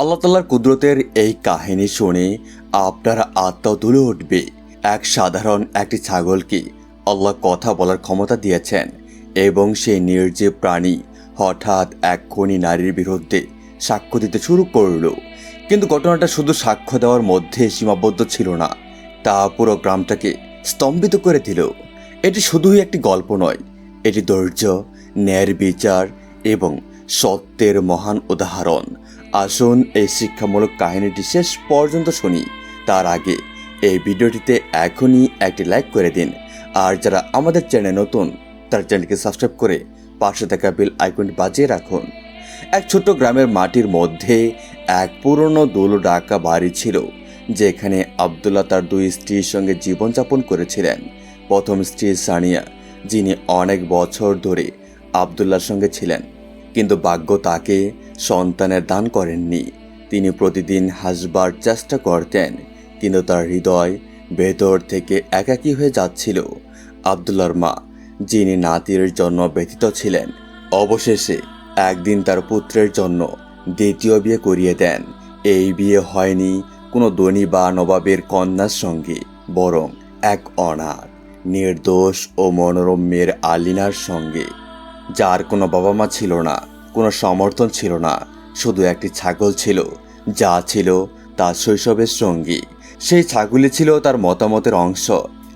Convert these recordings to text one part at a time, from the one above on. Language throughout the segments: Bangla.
আল্লাহ তাল্লার কুদরতের এই কাহিনী শুনে আপনার আত্মা তুলে উঠবে। এক সাধারণ একটি ছাগলকে আল্লাহ কথা বলার ক্ষমতা দিয়েছেন এবং সেই নির্জীব প্রাণী হঠাৎ এক খনি নারীর বিরুদ্ধে সাক্ষ্য দিতে শুরু করল। কিন্তু ঘটনাটা শুধু সাক্ষ্য দেওয়ার মধ্যে সীমাবদ্ধ ছিল না, তা পুরো গ্রামটাকে স্তম্ভিত করে দিল। এটি শুধুই একটি গল্প নয়, এটি ধৈর্য, ন্যায়ের বিচার এবং সত্যের মহান উদাহরণ। আসুন এই শিক্ষামূলক কাহিনীটি শেষ পর্যন্ত শুনি। তার আগে, এই ভিডিওটিতে এখনই একটি লাইক করে দিন। আর যারা আমাদের চ্যানেল নতুন, তার চ্যানেলকে সাবস্ক্রাইব করে পাশে থাকা বেল আইকনটি বাজিয়ে রাখুন। এক ছোট্ট গ্রামের মাটির মধ্যে এক পুরনো দোল ডাকা বাড়ি ছিল, যেখানে আবদুল্লাহ তার দুই স্ত্রীর সঙ্গে জীবনযাপন করেছিলেন। প্রথম স্ত্রী সানিয়া, যিনি অনেক বছর ধরে আবদুল্লার সঙ্গে ছিলেন। কিন্তু ভাগ্য তাকে সন্তানের দান করেননি। তিনি প্রতিদিন হাসবার চেষ্টা করতেন, কিন্তু তার হৃদয় ভেতর থেকে একাকী হয়ে যাচ্ছিল। আবদুল্লার মা, যিনি নাতির জন্য ব্যথিত ছিলেন, অবশেষে একদিন তার পুত্রের জন্য দ্বিতীয় বিয়ে করিয়ে দেন। এই বিয়ে হয়নি কোনো ধনী বা নবাবের কন্যার সঙ্গে, বরং এক অনাথ, নির্দোষ ও মনোরম মেয়ের আলিনার সঙ্গে, যার কোনো বাবা মা ছিল না। কোনো সমর্থন ছিল না। শুধু একটি ছাগল ছিল, যা ছিল তার শৈশবের সঙ্গী। সেই ছাগলই ছিল তার মতামতের অংশ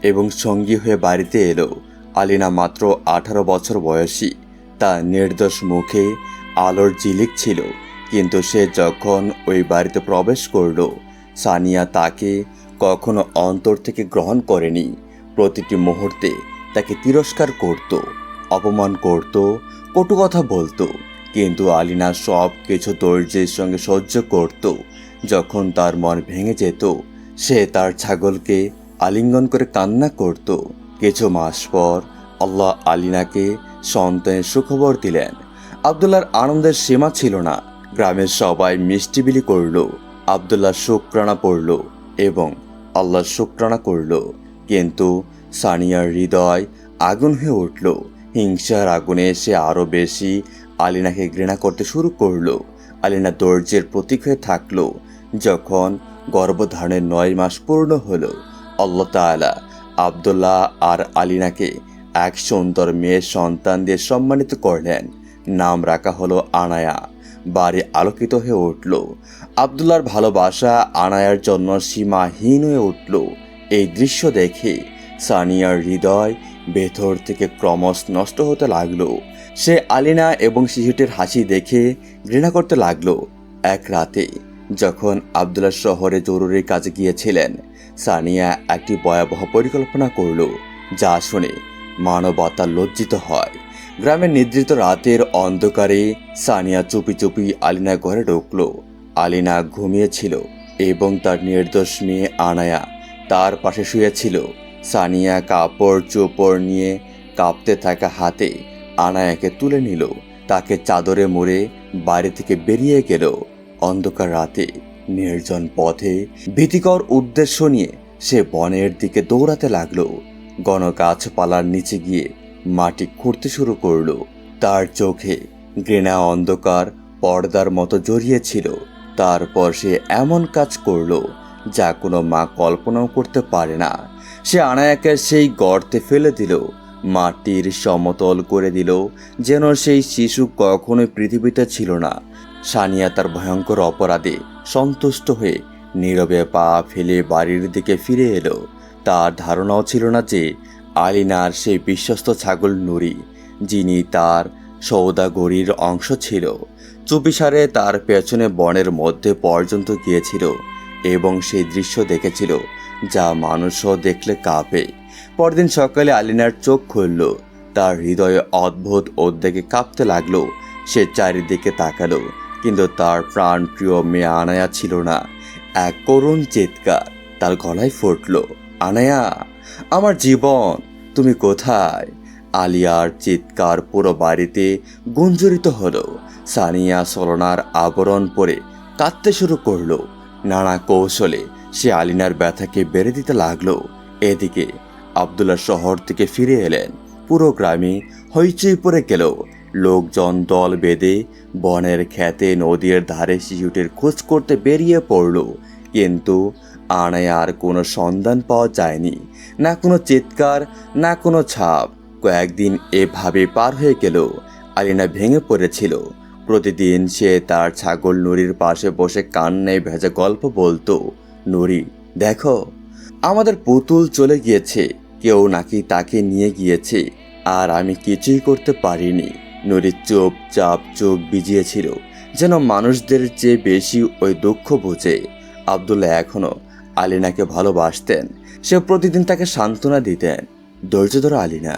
এবং সঙ্গী হয়ে বাড়িতে এলো। আলিনা মাত্র আঠারো বছর বয়সী। তার নির্দোষ মুখে আলোর জিলিক ছিল, কিন্তু সে যখন ওই বাড়িতে প্রবেশ করল, সানিয়া তাকে কখনো অন্তর থেকে গ্রহণ করেনি। প্রতিটি মুহূর্তে তাকে তিরস্কার করত, অপমান করত, কটু কথা বলতো। কিন্তু আলিনা সব কিছু ধৈর্যের সঙ্গে সহ্য করত। যখন তার মন ভেঙে যেত, সে তার ছাগলকে আলিঙ্গন করে কান্না করত। কিছু মাস পর আল্লাহ আলিনাকে সন্তানের সুখবর দিলেন। আবদুল্লার আনন্দের সীমা ছিল না। গ্রামের সবাই মিষ্টি বিলি করল আবদুল্লাহ শুক্রানা পড়ল এবং আল্লাহ শুক্রানা করল। কিন্তু সানিয়ার হৃদয় আগুন হয়ে উঠল। হিংসার আগুনে সে আরও বেশি আলিনাকে ঘৃণা করতে শুরু করল। আলিনা দর্জের প্রতীক হয়ে থাকল, যখন গর্ভধারণের নয় মাস পূর্ণ হলো। আল্লাহ তাআলা আবদুল্লাহ আর আলিনাকে এক সুন্দর মেয়ের সন্তান দিয়ে সম্মানিত করলেন। নাম রাখা হলো আনায়া। বাড়ি আলোকিত হয়ে উঠল। আবদুল্লার ভালোবাসা আনায়ার জন্য সীমাহীন হয়ে উঠল। এই দৃশ্য দেখে সানিয়ার হৃদয় ভেতর থেকে ক্রমশ নষ্ট হতে লাগল। সে আলিনা এবং শিশুটির হাসি দেখে ঘৃণা করতে লাগল। এক রাতে, যখন আবদুল্লা শহরে জরুরি কাজে গিয়েছিলেন, সানিয়া একটি ভয়াবহ পরিকল্পনা করল, যা শুনে মানবতা লজ্জিত হয়। গ্রামের নিদ্রিত রাতের অন্ধকারে সানিয়া চুপি চুপি আলিনা ঘরে ঢুকলো। আলিনা ঘুমিয়েছিল এবং তার নির্দোষ মেয়ে আনায়া তার পাশে শুয়েছিল। সানিয়া কাপড় চোপড় নিয়ে কাঁপতে থাকা হাতে আনায়াকে তুলে নিল। তাকে চাদরে মুড়ে বাইরে থেকে বেরিয়ে গেল। অন্ধকার রাতে নির্জন পথে ভীতিকর উদ্দেশ্য নিয়ে সে বনের দিকে দৌড়াতে লাগল। গণ গাছপালার নিচে গিয়ে মাটি খুঁড়তে শুরু করল। তার চোখে ঘৃণা অন্ধকার পর্দার মতো জড়িয়েছিল তারপর সে এমন কাজ করল যা কোনো মা কল্পনাও করতে পারে না। সে আনায়াকে সেই গর্তে ফেলে দিল। মাটির সমতল করে দিল, যেন সেই শিশু কখনোই পৃথিবীতে ছিল না। সানিয়া তার ভয়ঙ্কর অপরাধে সন্তুষ্ট হয়ে নীরবে পা ফেলে বাড়ির দিকে ফিরে এলো। তার ধারণাও ছিল না যে আলিনার সেই বিশ্বস্ত ছাগল নুরি, যিনি তার সৌদাগরীর অংশ ছিল। চুপিসারে তার পেছনে বনের মধ্যে পর্যন্ত গিয়েছিল এবং সেই দৃশ্য দেখেছিল, যা মানুষও দেখলে কাঁপে। পরদিন সকালে আলিনার চোখ খুলল। তার হৃদয়ে অদ্ভুত উদ্বেগে কাঁপতে লাগল। সে চারিদিকে তাকালো, কিন্তু তার প্রাণ প্রিয় মেয়ে আনায়া ছিল না। এক করুণ চিৎকার, তার গলায় ফুটল, আনায়া, আমার জীবন, তুমি কোথায়? আলিয়ার চিৎকার পুরো বাড়িতে গুঞ্জরিত হলো। সানিয়া সলনার আবরণ পরে কাঁদতে শুরু করল। নানা কৌশলে সে আলিনার ব্যথাকে বেড়ে দিতে লাগল। এদিকে আবদুল্লাহ শহর থেকে ফিরে এলেন। পুরো গ্রামে হইচই পড়ে গেল। লোকজন দল বেঁধে বনের খেতে নদীর ধারে শিশুটির খোঁজ করতে বেরিয়ে পড়ল। কিন্তু আনায় আর কোনো সন্ধান পাওয়া যায়নি। না কোনো চিৎকার, না কোনো ছাপ। কয়েকদিন এভাবে পার হয়ে গেল। আলিনা ভেঙে পড়েছিল। প্রতিদিন সে তার ছাগল নুরির পাশে বসে কান্নায় ভেজা গল্প বলতো। নুরি, দেখো, আমাদের পুতুল চলে গিয়েছে। কেউ নাকি তাকে নিয়ে গিয়েছে, আর আমি কিছুই করতে পারিনি। নুরির চুপচাপ চোখ ভিজিয়েছিল, যেন মানুষদের চেয়ে বেশি ওই দুঃখ বোঝে। আবদুল্লাহ এখনও আলিনাকে ভালোবাসতেন। সে প্রতিদিন তাকে সান্ত্বনা দিতেন। ধৈর্য ধরো, আলিনা।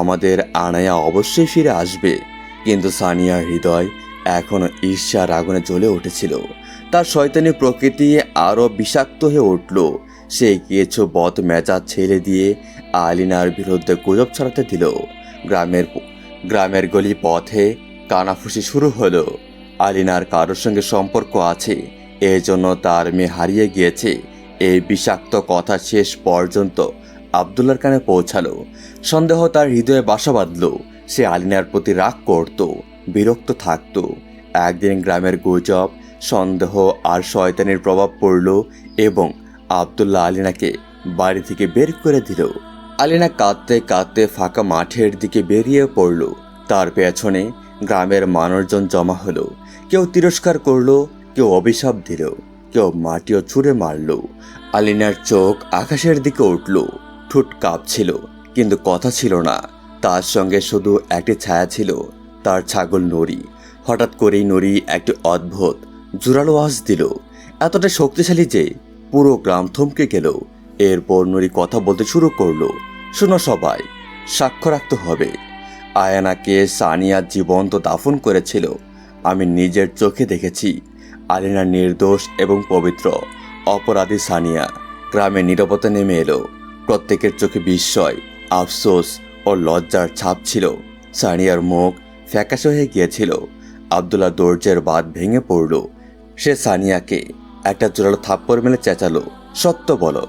আমাদের আনায়া অবশ্যই ফিরে আসবে। কিন্তু সানিয়ার হৃদয় এখনও ঈর্ষার আগুনে জ্বলে উঠেছিল। তার শয়তানি প্রকৃতি আরও বিষাক্ত হয়ে উঠল। সে কিছু বদ মেজাজ ছেড়ে দিয়ে আলিনার বিরুদ্ধে গুজব ছড়াতে দিল। গ্রামের গ্রামের গলি পথে কানাফুসি শুরু হলো। আলিনার কারোর সঙ্গে সম্পর্ক আছে এই জন্য তার মেয়ে হারিয়ে গিয়েছে। এই বিষাক্ত কথা শেষ পর্যন্ত আবদুল্লার কানে পৌঁছালো। সন্দেহ তার হৃদয়ে বাসা বাঁধল। সে আলিনার প্রতি রাগ করত, বিরক্ত থাকত। একদিন গ্রামের গুজব, সন্দেহ আর শয়তানির প্রভাব পড়ল এবং আবদুল্লাহ আলিনাকে বাড়ি থেকে বের করে দিল। আলিনা কাঁদতে কাঁদতে ফাঁকা মাঠের দিকে বেরিয়ে পড়ল। তার পেছনে গ্রামের মানুষজন জমা হলো। কেউ তিরস্কার করল, কেউ অভিশাপ দিল, কেউ মাটিও ছুঁড়ে মারল। আলিনার চোখ আকাশের দিকে উঠল। ঠোঁট কাঁপছিল, কিন্তু কথা ছিল না। তার সঙ্গে শুধু একটি ছায়া ছিল, তার ছাগল নড়ি হঠাৎ করেই নড়ি একটি অদ্ভুত, জোরালো আওয়াজ দিল। এতটা শক্তিশালী যে পুরো গ্রাম থমকে গেল। এরপর নড়ি কথা বলতে শুরু করল। শোনো সবাই সাক্ষ্য রাখতে হবে। আয়ানাকে সানিয়া জীবন্ত দাফন করেছিল। আমি নিজের চোখে দেখেছি। আলিনা নির্দোষ এবং পবিত্র অপরাধী সানিয়া গ্রামে নীরবতা নেমে এলো। প্রত্যেকের চোখে বিস্ময়, আফসোস ও লজ্জার ছাপ ছিল। সানিয়ার মুখ ফ্যাকাশে হয়ে গিয়েছিল। আবদুল্লাহ দর্জের বাদ ভেঙে পড়ল। সে সানিয়াকে একটা জোরালো থাপ্পড় মেলে চেঁচালো। সত্য বলো,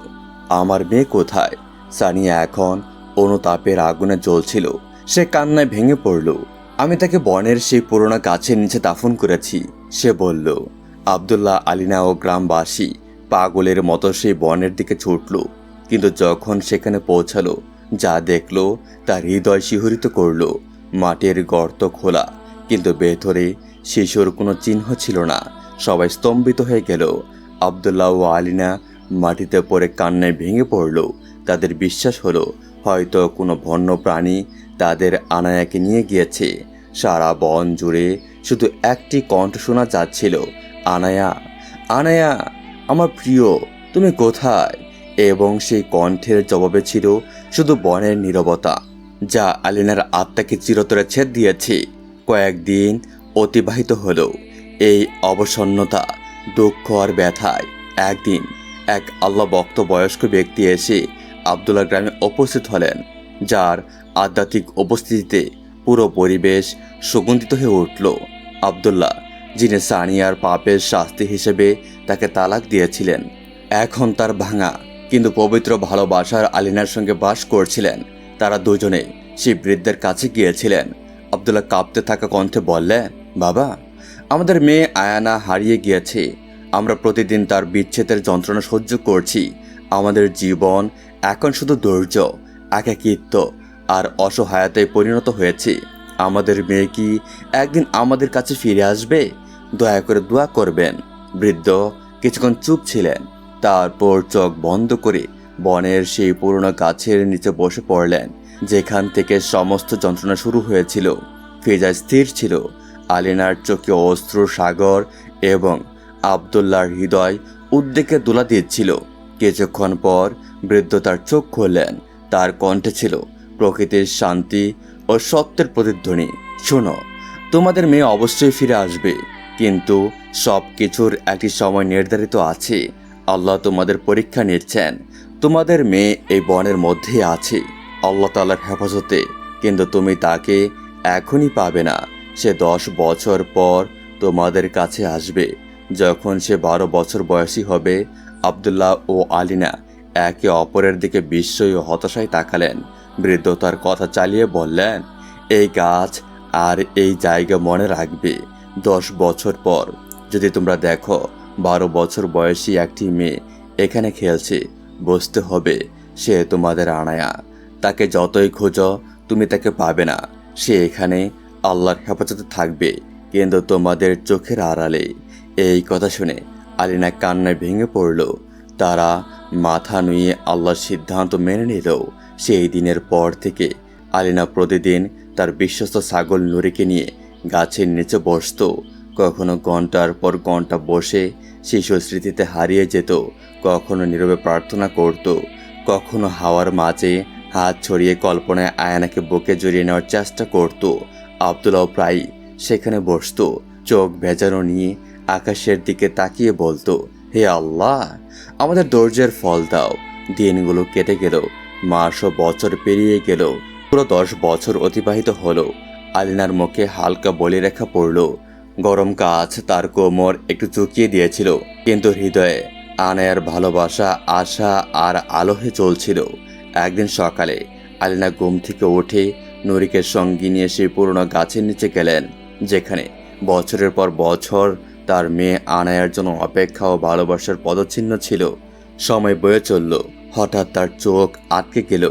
আমার মেয়ে কোথায়? সানিয়া এখন অনুতাপের আগুনে জ্বলছিল। সে কান্নায় ভেঙে পড়ল। আমি তাকে বনের সেই পুরোনো গাছের নিচে দাফন করেছি। সে বলল, আবদুল্লাহ আলিনা ও গ্রামবাসী পাগলের মতো সেই বনের দিকে ছুটল। কিন্তু যখন সেখানে পৌঁছালো, যা দেখল, তার হৃদয় শিহরিত করল। মাটির গর্ত খোলা, কিন্তু ভেতরে শিশুর কোনো চিহ্ন ছিল না। সবাই স্তম্ভিত হয়ে গেল। আবদুল্লাহ ও আলিনা মাটিতে পড়ে কান্নায় ভেঙে পড়ল। তাদের বিশ্বাস হলো, হয়তো কোনো বন্য প্রাণী তাদের আনায়াকে নিয়ে গিয়েছে। সারা বন জুড়ে শুধু একটি কণ্ঠ শোনা যাচ্ছিল, আনায়া আনায়া, আমার প্রিয়, তুমি কোথায়? এবং সেই কণ্ঠের জবাবে ছিল শুধু বনের নীরবতা, যা আলিনার আত্মাকে চিরতরে ছেদ দিয়েছে। কয়েকদিন অতিবাহিত হলো। এই অবসন্নতা, দুঃখ আর ব্যথায় একদিন এক আল্লাহ ভক্ত বয়স্ক ব্যক্তি এসে আবদুল্লাহ গ্রামে উপস্থিত হলেন, যার আধ্যাত্মিক উপস্থিতিতে পুরো পরিবেশ সুগন্ধিত হয়ে উঠল। আবদুল্লাহ, যিনি সানিয়ার পাপের শাস্তি হিসেবে তাকে তালাক দিয়েছিলেন, এখন তার ভাঙা কিন্তু পবিত্র ভালোবাসার আলিনার সঙ্গে বাস করছিলেন। তারা দুজনে সেই বৃদ্ধের কাছে গিয়েছিলেন। আবদুল্লাহ কাঁপতে থাকা কণ্ঠে বললেন, বাবা আমাদের মেয়ে আয়ানা হারিয়ে গিয়েছে। আমরা প্রতিদিন তার বিচ্ছেদের যন্ত্রণা সহ্য করছি। আমাদের জীবন এখন শুধু ধৈর্য, একাকিত্ব আর অসহায়তায় পরিণত হয়েছে। আমাদের মেয়ে কি একদিন আমাদের কাছে ফিরে আসবে? দয়া করে দোয়া করবেন। বৃদ্ধ কিছুক্ষণ চুপ ছিলেন, তারপর চোখ বন্ধ করে বনের সেই পুরনো গাছের নিচে বসে পড়লেন, যেখান থেকে সমস্ত যন্ত্রণা শুরু হয়েছিল। ফেজা স্থির ছিল। আলিনার চোখে অস্ত্র সাগর এবং আবদুল্লাহর হৃদয় উদ্বেগে দোলা দিচ্ছিল কিছুক্ষণ পর বৃদ্ধ তার চোখ খুললেন, তার কণ্ঠে ছিল প্রকৃতির শান্তি ও সত্যের প্রতিধ্বনি। শোনো, তোমাদের মেয়ে অবশ্যই ফিরে আসবে, কিন্তু সব কিছুর একটি সময় নির্ধারিত আছে। আল্লাহ তোমাদের পরীক্ষা নিচ্ছেন তোমাদের মেয়ে এই বনের মধ্যে আছে। আল্লাহ তালার হেফাজতে, কিন্তু তুমি তাকে এখনই পাবে না। সে দশ বছর পর তোমাদের কাছে আসবে। যখন সে বারো বছর বয়সী হবে, আবদুল্লাহ ও আলিনা একে অপরের দিকে বিস্ময় ও হতাশায় তাকালেন। বৃদ্ধ তার কথা চালিয়ে বললেন, এই গাছ আর এই জায়গা মনে রাখবে দশ বছর পর। যদি তোমরা দেখো, বারো বছর বয়সী একটি মেয়ে এখানে খেলছে, বসতে হবে, সে তোমাদের আনায়া। তাকে যতই খোঁজ, তুমি তাকে পাবে না। সে এখানে আল্লাহর হেফাজতে থাকবে। কিন্তু তোমাদের চোখের আড়ালে এই কথা শুনে আলিনা কান্নায় ভেঙে পড়ল। তারা মাথা নুয়ে আল্লাহর সিদ্ধান্ত মেনে নিল। সেই দিনের পর থেকে আলিনা প্রতিদিন তার বিশ্বস্ত ছাগল নুরিকে নিয়ে গাছের নিচে বসতো। কখনো ঘণ্টার পর ঘণ্টা বসে শিশু স্মৃতিতে হারিয়ে যেত। কখনো নীরবে প্রার্থনা করত। কখনো হাওয়ার মাঝে হাত ছড়িয়ে কল্পনায় আয়নাকে বুকে জড়িয়ে নেওয়ার চেষ্টা করত। আবদুল্লাহ প্রায় সেখানে বসতো, চোখ ভেজানো নিয়ে আকাশের দিকে তাকিয়ে বলতো, হে আল্লাহ, আমাদের ধৈর্যের ফল দাও। দিনগুলো কেটে গেল মাস ও বছর পেরিয়ে গেল, পুরো দশ বছর অতিবাহিত হলো। আলিনার মুখে হালকা বলি রেখা পড়ল। গরম কাজ তার কোমর একটু চুকিয়ে দিয়েছিল, কিন্তু হৃদয়ে আনায়ার ভালোবাসা, আশা আর আলোহে চলছিল। একদিন সকালে আলিনা ঘুম থেকে উঠে নুরিকে সঙ্গী নিয়ে সেই পুরনো গাছের নিচে গেলেন, যেখানে বছরের পর বছর তার মেয়ে আনায়ার জন্য অপেক্ষা ও ভালোবাসার পদচিহ্ন ছিল। সময় বয়ে চলল। হঠাৎ তার চোখ আটকে গেল।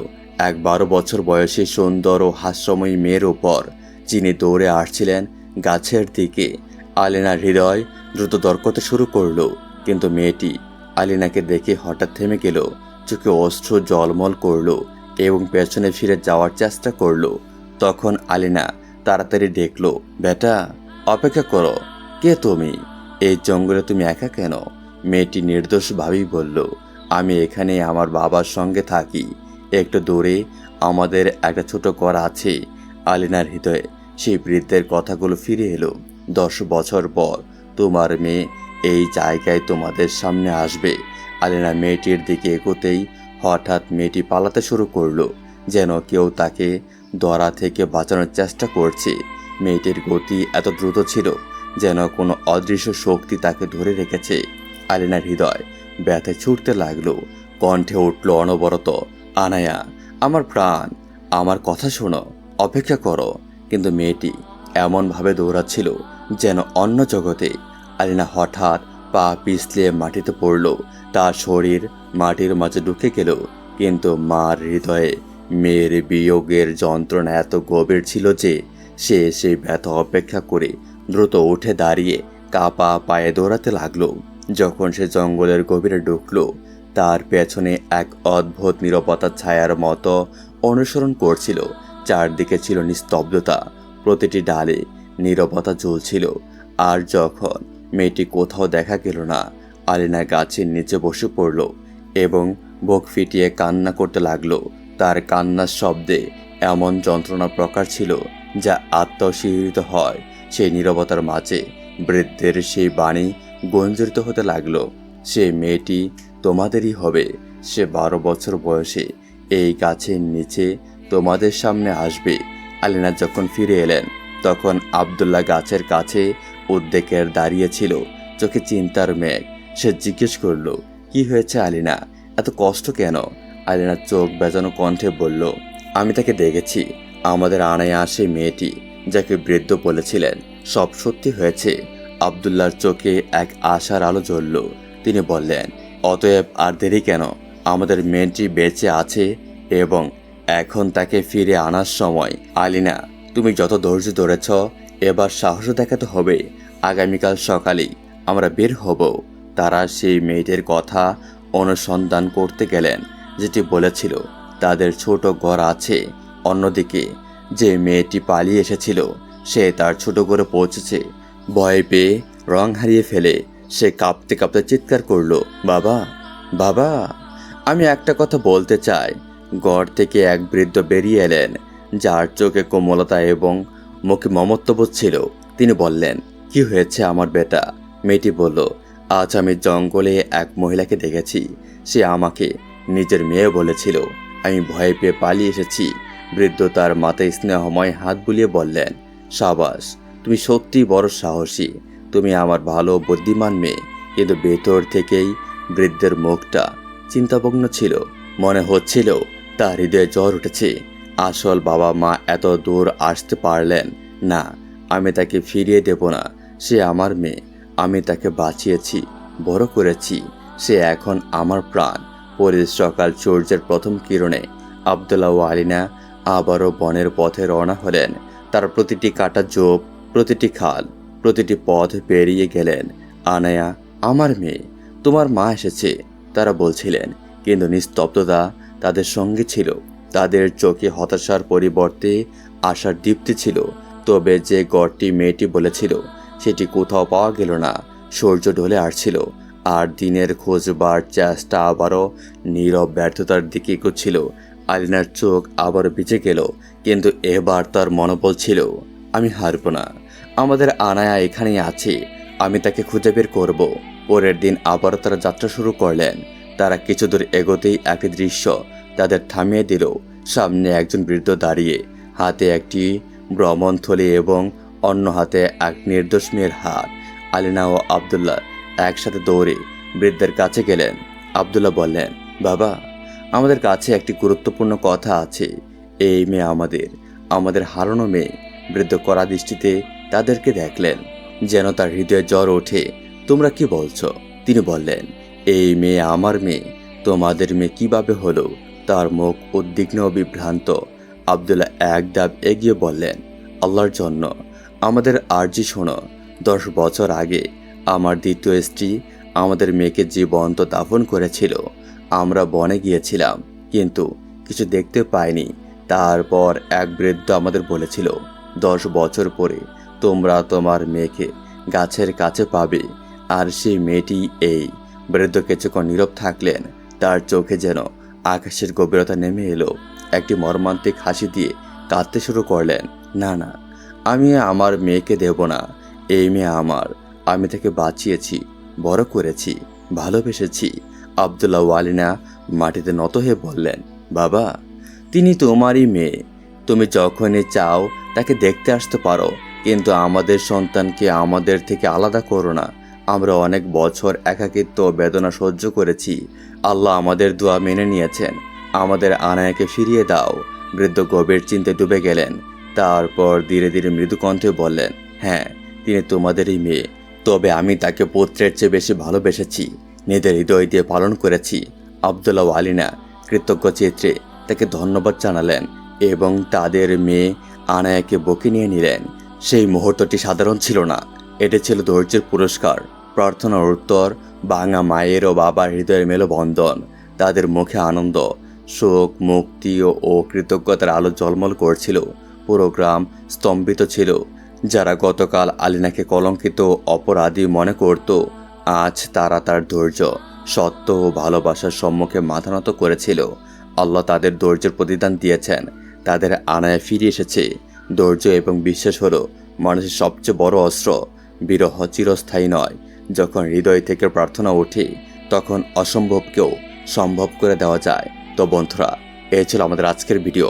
এক বারো বছর বয়সী সুন্দর ও হাস্যময়ী মেয়ের ওপর যিনি দৌড়ে আসছিলেন গাছের দিকে, আলিনার হৃদয় দ্রুত দরকতে শুরু করল। কিন্তু মেয়েটি আলিনাকে দেখে হঠাৎ থেমে গেল। চোখে অস্ত্র জলমল করল। এবং পেছনে ফিরে যাওয়ার চেষ্টা করল। তখন আলিনা তাড়াতাড়ি দেখল, বেটা, অপেক্ষা করো, কে তুমি? এই জঙ্গলে তুমি একা কেন? মেয়েটি নির্দোষভাবেই বলল, আমি এখানে আমার বাবার সঙ্গে থাকি। একটু দূরে আমাদের একটা ছোট ঘর আছে। আলিনার হৃদয়ে সেই বৃদ্ধের কথাগুলো ফিরে এলো। দশ বছর পর তোমার মেয়ে এই জায়গায় তোমাদের সামনে আসবে। আলিনা মেয়েটির দিকে এগোতেই হঠাৎ মেয়েটি পালাতে শুরু করল, যেন কেউ তাকে দরা থেকে বাঁচানোর চেষ্টা করছে। মেয়েটির গতি এত দ্রুত ছিল যেন কোনো অদৃশ্য শক্তি তাকে ধরে রেখেছে। আলিনার হৃদয় ব্যথে ছুটতে লাগল, কণ্ঠে উঠল অনবরত, আনায়া, আমার প্রাণ, আমার কথা শোনো, অপেক্ষা করো। কিন্তু মেয়েটি এমনভাবে দৌড়াচ্ছিল যেন অন্য জগতে আলিনা হঠাৎ পা পিছলে মাটিতে পড়ল। তার শরীর মাটির মাঝে ঢুকে গেল। কিন্তু মার হৃদয়ে মেয়ের বিয়োগের যন্ত্রণা এত গভীর ছিল যে সে সেই ব্যথা অপেক্ষা করে দ্রুত উঠে দাঁড়িয়ে কাপা পায়ে দৌড়াতে লাগল। যখন সে জঙ্গলের গভীরে ঢুকলো, তার পেছনে এক অদ্ভুত নিরবতার ছায়ার মতো অনুসরণ করছিল। চারদিকে ছিল নিস্তব্ধতা। প্রতিটি ডালে নীরবতা জ্বলছিল। আর যখন মেয়েটি কোথাও দেখা গেল না। আলিনা গাছের নিচে বসে পড়ল এবং বুক ফিটিয়ে কান্না করতে লাগল। তার কান্নার শব্দে এমন যন্ত্রণা প্রকার ছিল যা আত্মশীহিত হয় সেই নীরবতার মাঝে। বৃদ্ধের সেই বাণী গঞ্জরিত হতে লাগল, সে মেয়েটি তোমাদেরই হবে। সে বারো বছর বয়সে এই গাছের নিচে তোমাদের সামনে আসবে। আলিনা যখন ফিরে এলেন, তখন আবদুল্লাহ গাছের কাছে উদ্বেগের দাঁড়িয়েছিল চোখে চিন্তার মেঘ। সে জিজ্ঞেস করল, কি হয়েছে আলিনা? এত কষ্ট কেন? আলিনার চোখ বেজানো কণ্ঠে বলল, আমি তাকে দেখেছি। আমাদের আনায় আসে মেয়েটি, যাকে বৃদ্ধ বলেছিলেন, সব সত্যি হয়েছে। আবদুল্লার চোখে এক আশার আলো জ্বলল। তিনি বললেন, অতএব আর দেরি কেন? আমাদের মেয়েটি বেঁচে আছে এবং এখন তাকে ফিরে আনার সময়। আলিনা, তুমি যত ধৈর্য ধরেছ, এবার সাহস দেখাতে হবে। আগামীকাল সকালেই আমরা বের হব। তারা সেই মেয়েটির কথা অনুসন্ধান করতে গেলেন, যেটি বলেছিল, তাদের ছোট ঘর আছে। অন্যদিকে, যে মেয়েটি পালিয়ে এসেছিল, সে তার ছোট ঘরে পৌঁছেছে। ভয় পেয়ে রং হারিয়ে ফেলে, সে কাঁপতে কাঁপতে চিৎকার করল, বাবা বাবা, আমি একটা কথা বলতে চাই। গড় থেকে এক বৃদ্ধ বেরিয়ে এলেন, যার চোখে কোমলতা এবং মুখে মমত্ববোধ ছিল। তিনি বললেন কি হয়েছে আমার বেটা? মেয়েটি বলল, আজ আমি জঙ্গলে এক মহিলাকে দেখেছি। সে আমাকে নিজের মেয়ে বলেছিল। আমি ভয় পেয়ে পালিয়ে এসেছি। বৃদ্ধ তার মাথায় স্নেহময় হাত বুলিয়ে বললেন, সাবাস, তুমি সত্যি বড় সাহসী। তুমি আমার ভালো বুদ্ধিমান মেয়ে। কিন্তু ভেতর থেকেই বৃদ্ধের মুখটা চিন্তাভগ্ন ছিল। মনে হচ্ছিল তার হৃদয়ে জ্বর উঠেছে। আসল বাবা মা এত দূর আসতে পারলেন না। আমি তাকে ফিরিয়ে দেব না। সে আমার মেয়ে। আমি তাকে বাঁচিয়েছি, বড় করেছি। সে এখন আমার প্রাণ। পরে সকাল সূর্যের প্রথম কিরণে আবদুল্লাহ আলিনা আবারও বনের পথে রওনা হলেন। তার প্রতিটি কাটা জোপ, প্রতিটি খাল, প্রতিটি পথ পেরিয়ে গেলেন। আনায়া, আমার মেয়ে, তোমার মা এসেছে। তারা বলছিলেন। কিন্তু নিস্তব্ধতা তাদের সঙ্গে ছিল। তাদের চোখে হতাশার পরিবর্তে আশার দীপ্তি ছিল। তবে যে গড়টি মেয়েটি বলেছিল সেটি কোথাও পাওয়া গেল না। সূর্য ঢলে আসছিল, আর দিনের খোঁজবার চেষ্টা আবারও নীরব ব্যর্থতার দিকে এগোচ্ছিল। আলিনার চোখ আবারও ভিজে গেল, কিন্তু এবার তার মনোবল ছিল, আমি হারব না। আমাদের আনায়া এখানেই আছে, আমি তাকে খুঁজে বের করব। পরের দিন আবারও তারা যাত্রা শুরু করলেন। তারা কিছু দূর এগোতেই একটি দৃশ্য তাদের থামিয়ে দিল। সামনে একজন বৃদ্ধ দাঁড়িয়ে, হাতে একটি ভ্রমণথলি এবং অন্য হাতে এক নির্দোষ মেয়ের হাত। আলিনা ও আবদুল্লাহ একসাথে দৌড়ে বৃদ্ধের কাছে গেলেন। আবদুল্লাহ বললেন, বাবা, আমাদের কাছে একটি গুরুত্বপূর্ণ কথা আছে। এই মেয়ে আমাদের আমাদের হারানো মেয়ে। বৃদ্ধ করা দৃষ্টিতে তাদেরকে দেখলেন। যেন তার হৃদয়ে জ্বর ওঠে, তোমরা কি বলছো? তিনি বললেন, এই মেয়ে আমার মেয়ে, তোমাদের মেয়ে কীভাবে হলো? তার মুখ উদ্বিগ্ন বিভ্রান্ত। আবদুল্লাহ এক দাব এগিয়ে বললেন, আল্লাহর জন্য। আমাদের আর্জি শোনো, দশ বছর আগে আমার দ্বিতীয় স্ত্রী আমাদের মেয়েকে জীবন্ত দাফন করেছিল। আমরা বনে গিয়েছিলাম, কিন্তু কিছু দেখতে পাইনি। তারপর এক বৃদ্ধ আমাদের বলেছিল, দশ বছর পরে তোমরা তোমার মেয়েকে গাছের কাছে পাবে, আর সেই মেয়েটি এই। বৃদ্ধ কিছুক্ষণ নীরব থাকলেন। তার চোখে যেন আকাশের গভীরতা নেমে এলো। একটি মর্মান্তিক হাসি দিয়ে কাঁদতে শুরু করলেন। না না আমি আমার মেয়েকে দেব না। এই মেয়ে আমার। আমি তাকে বাঁচিয়েছি, বড় করেছি, ভালোবেসেছি। আবদুল্লাহ ওয়ালিনা মাটিতে নত হয়ে বললেন, বাবা, তিনি তোমারই মেয়ে। তুমি যখনই চাও তাকে দেখতে আসতে পারো, কিন্তু আমাদের সন্তানকে আমাদের থেকে আলাদা করো না। আমরা অনেক বছর একাকিত্ব বেদনা সহ্য করেছি। আল্লাহ আমাদের দোয়া মেনে নিয়েছেন। আমাদের আনায়াকে ফিরিয়ে দাও। বৃদ্ধ গভীর চিন্তায় ডুবে গেলেন। তারপর ধীরে ধীরে মৃদু কণ্ঠে বললেন হ্যাঁ তিনি তোমাদেরই মেয়ে। তবে আমি তাকে পুত্রের চেয়ে বেশি ভালোবেসেছি। নিজের হৃদয় দিয়ে পালন করেছি। আবদুল্লাহ আলিনা কৃতজ্ঞ চিত্রে তাকে ধন্যবাদ জানালেন এবং তাদের মেয়ে আনায়াকে বকে নিয়ে নিলেন। সেই মুহূর্তটি সাধারণ ছিল না। এটি ছিল ধৈর্যের পুরস্কার। প্রার্থনার উত্তর বাঙা মায়ের ও বাবার হৃদয়ের মেলবন্ধন। তাদের মুখে আনন্দ, শোক, মুক্তি ও- কৃতজ্ঞতার আলো ঝলমল করছিল। পুরো গ্রাম স্তম্ভিত ছিল, যারা গতকাল আলিনাকে কলঙ্কিত অপরাধী মনে করত। আজ তারা তার ধৈর্য, সত্য ও ভালোবাসার সম্মুখে মাথা নত করেছিল। আল্লাহ তাদের ধৈর্যের প্রতিদান দিয়েছেন, তাদের আনায় ফিরে এসেছে। ধৈর্য এবং বিশ্বাস হলো মানুষের সবচেয়ে বড় অস্ত্র। বিরহ চিরস্থায়ী নয়, যখন হৃদয় থেকে প্রার্থনা ওঠে, তখন অসম্ভবকেও সম্ভব করে দেওয়া যায়। তো বন্ধুরা এই ছিল আমাদের আজকের ভিডিও।